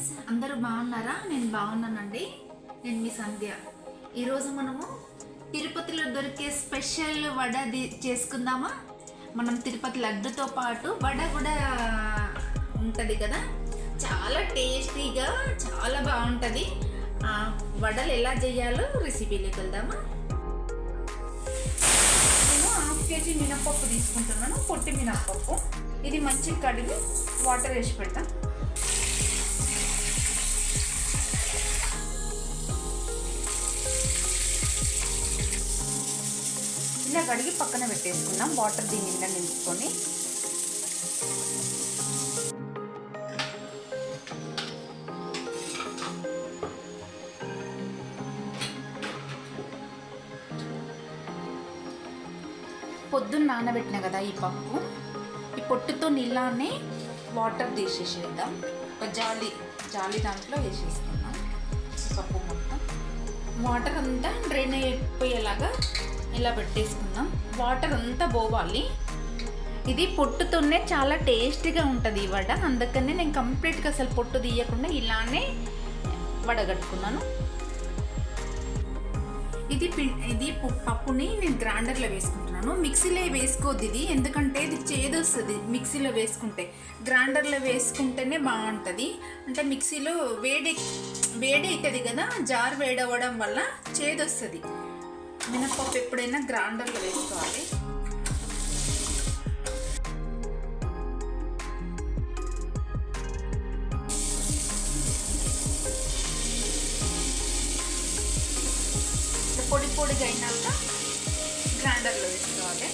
Friends అందరూ బాగున్నారా? నేను బాగున్నానండి. నేను మీ సంధ్య. ఈరోజు మనము తిరుపతిలో దొరికే స్పెషల్ వడ ది- చేసుకుందామా? మనం తిరుపతి లడ్డుతో పాటు వడ కూడా ఉంటుంది కదా? చాలా టేస్టీగా చాలా బాగుంటుంది. ఆ వడలు ఎలా చేయాలో రెసిపీలోకి వెళ్దామా? నేను హాఫ్ కేజీ మినప్పప్పు తీసుకుంటున్నాను పొట్టి మినప్పప్పు. ఇది మంచి కడిగి వాటర్ వేసి పెడతాం. ఇలా కడిగి పక్కన పెట్టేసుకున్నాం. వాటర్ దీని నిండా నింపుకొని. పొద్దున్న నానబెట్టిన కదా ఈ పప్పు. ఈ పొట్టుతో నీళ్ళనే వాటర్ తీసేసేద్దాం. ఒక జాలి జాలి దాంట్లో వేసేసుకున్నాం పప్పు మొత్తం. వాటర్ అంతా డ్రైన్ అయిపోయేలాగా ఇలా పెట్టేసుకుందాం. వాటర్ అంతా పోవాలి. ఇది పొట్టుతోనే చాలా టేస్టీగా ఉంటుంది ఈ వడ. అందుకనే నేను కంప్లీట్గా అసలు పొట్టు తీయకుండా ఇలానే వడగట్టుకున్నాను. ఇది పి- ఇది పప్పుని నేను గ్రైండర్లో వేసుకుంటున్నాను. మిక్సీలో వేసుకోవద్దు ఇది. ఎందుకంటే ఇది చేదొస్తుంది మిక్సీలో వేసుకుంటే. గ్రైండర్లో వేసుకుంటేనే బాగుంటుంది. అంటే మిక్సీలో వేడి వేడి అవుతుంది కదా జార్ వేడవడం వల్ల చేదొస్తుంది. మినప్పప్పు ఎప్పుడైనా గ్రైండర్లో వేసుకోవాలి. పొడి పొడిగా అయినాక గ్రైండర్లో వేసుకోవాలి.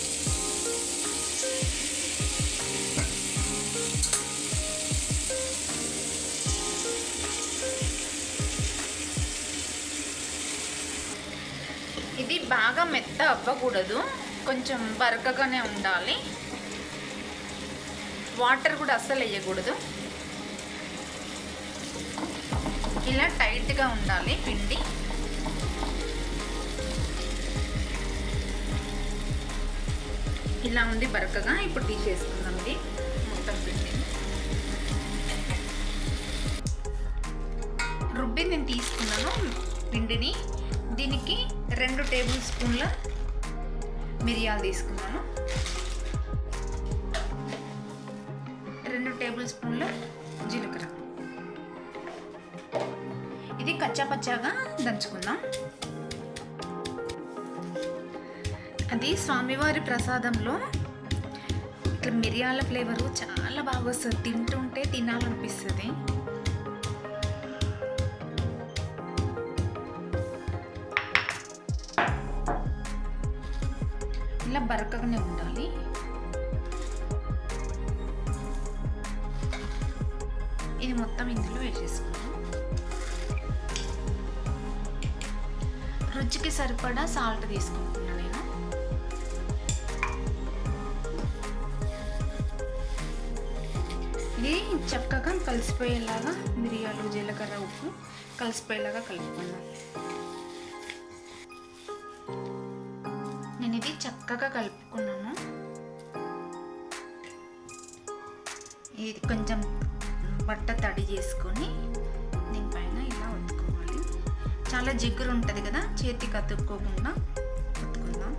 బాగా మెత్త అవ్వకూడదు. కొంచెం బరకగానే ఉండాలి. వాటర్ కూడా అస్సలు వేయకూడదు. ఇలా టైట్గా ఉండాలి పిండి. ఇలా ఉంది బరకగా ఇప్పుడు తీసేసుకుందాం ఇది మొత్తం పిండి రుబ్బి నేను తీసుకున్నాను పిండిని. దీనికి రెండు టేబుల్ స్పూన్ల మిరియాలు తీసుకున్నాను. రెండు టేబుల్ స్పూన్ల జీలకర్ర. ఇది కచ్చా పచ్చాగా దంచుకుందాం. అది స్వామివారి ప్రసాదంలో ఇట్లా మిరియాల ఫ్లేవరు చాలా బాగా వస్తుంది. తింటుంటే తినాలనిపిస్తుంది. బరకగానే ఉండాలి. ఇది మొత్తం ఇందులో వేసేసుకున్నాం రుచికి సరిపడా సాల్ట్ తీసుకుంటున్నాను నేను. ఇది చక్కగా కలిసిపోయేలాగా మిరియాలు జీలకర్ర ఉప్పు కలిసిపోయేలాగా కలుపుకున్నాను చక్కగా కలుపుకున్నాను. ఇది కొంచెం బట్ట తడి చేసుకొని దీనిపైన ఇలా ఒత్తుకోవాలి. చాలా జిగురు ఉంటుంది కదా చేతికి అతుక్కోకుండా ఒత్తుకుందాం.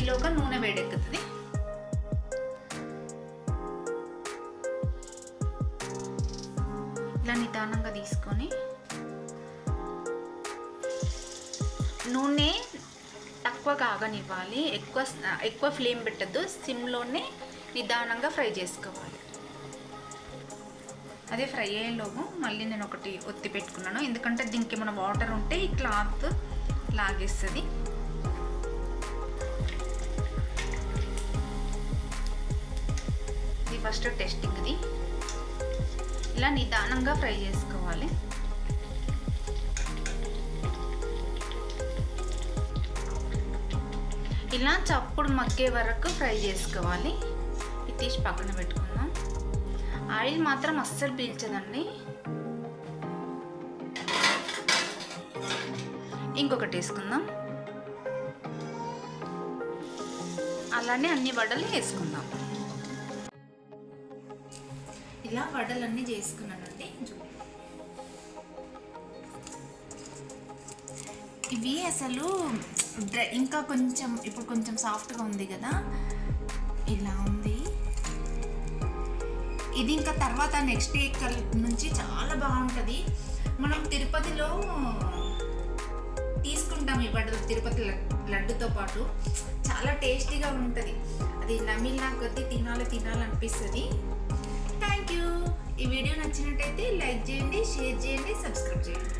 ఈలోగా నూనె వేడెక్కుతుంది. ఇలా నిదానంగా తీసుకొని నూనె తక్కువ కాగనివ్వాలి ఎక్కువ ఎక్కువ ఫ్లేమ్ పెట్టద్దు. సిమ్లోనే నిదానంగా ఫ్రై చేసుకోవాలి. అదే ఫ్రై అయ్యేలోపు మళ్ళీ నేను ఒకటి ఒత్తి పెట్టుకున్నాను. ఎందుకంటే దీనికి ఏమైనా వాటర్ ఉంటే ఈ క్లాత్ లాగేస్తుంది. ఇది ఫస్ట్ టెస్టింగ్ది. ఇలా నిదానంగా ఫ్రై చేసుకోవాలి. ఇలా చప్పుడు మగ్గే వరకు ఫ్రై చేసుకోవాలి. ఇది తీసి పక్కన పెట్టుకుందాం. ఆయిల్ మాత్రం అస్సలు పీల్చదండి. ఇంకొకటి వేసుకుందాం. అలానే అన్ని వడలు వేసుకుందాం. ఇలా వడలన్నీ చేసుకున్నానండి ఇవి అసలు డ్రై ఇంకా కొంచెం ఇప్పుడు కొంచెం సాఫ్ట్గా ఉంది కదా. ఇలా ఉంది. ఇది ఇంకా తర్వాత నెక్స్ట్ డే కల్ నుంచి చాలా బాగుంటుంది. మనం తిరుపతిలో తీసుకుంటాం ఈ తిరుపతి లడ్డుతో పాటు. చాలా టేస్టీగా ఉంటుంది. అది నమిలినా కొద్దీ తినాలి తినాలనిపిస్తుంది. థ్యాంక్ యూ ఈ వీడియో నచ్చినట్టయితే లైక్ చేయండి షేర్ చేయండి సబ్స్క్రైబ్ చేయండి.